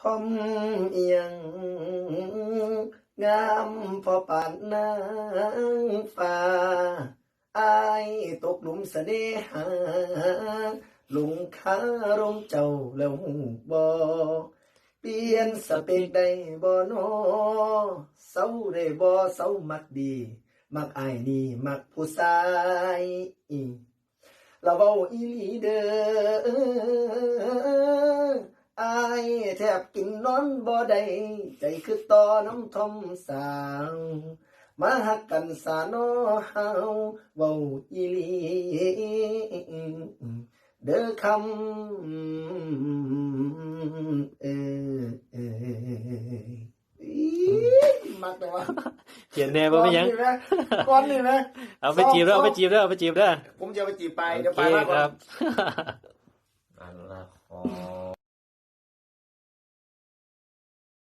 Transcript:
ทอมเอียง งามพอปานนางฟ้าอายตกหลุมเสน่หาหลุงคารมเจ้าแล้วหูบอเปลี่ยนสเปกได้บ่นอเศร้าได้บ่เศร้ามักดี มักอายนี่มักผู้ชาย เราเว้าอีหลีเด้อ แทบกินนอนบ่ได้ใจคือต่อน้ำทอมสาว มาหักกันสานอเฮาเว้าอีหลีเด้อคำเออเอออีมักแต่ว่าเขียนแน่บ่ไม่ยังก้อนนี่นะเอาไปจีบแล้วเอาไปจีบแล้วเอาไปจีบแล้วผมจะเอาไปจีบไปเดี๋ยวโอไปเคมาก่คอรันบ